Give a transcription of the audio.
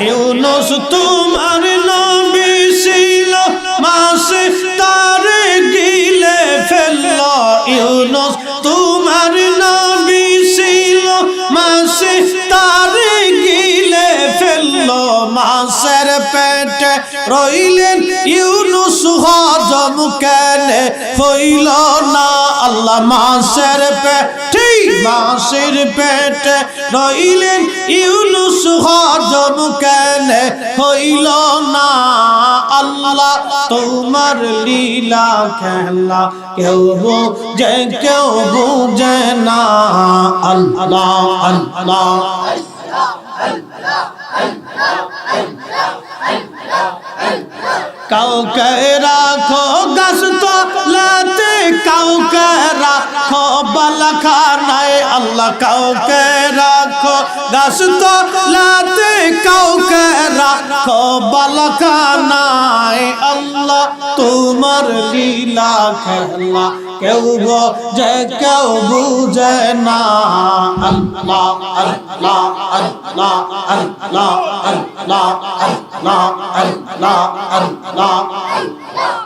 ইউনুস তোমার নবী ছিল, মাসে তারে গিলে ফেলল। ইউনুস তোমার নবী ছিল, মাসে তারে গিলে ফেলল। মাসের পেটে রইলেন ইউনুস হজম কেন হইল না? আল্লাহ মাসের পেটে মাসের পেটে রইলেন ইউনুস হজম কেন হইল না আল্লাহ তোমার লীলা খেলা কেউ বুঝে কেউ বুঝে না আল্লাহ আল্লাহ কাউকে রাখো গাছ কাউকে রাখো বালাখানায় আল্লাহ কাউকে রাখো। গাছ তলাতে কাউকে রাখো বালাখানায় আল্লাহ তোমার লীলা খেলা। কেউ যে কেউ বুঝে না আল্লাহ আল্লাহ আল্লাহ আল্লাহ আল্লাহ আল্লাহ আল্লাহ আল্লাহ।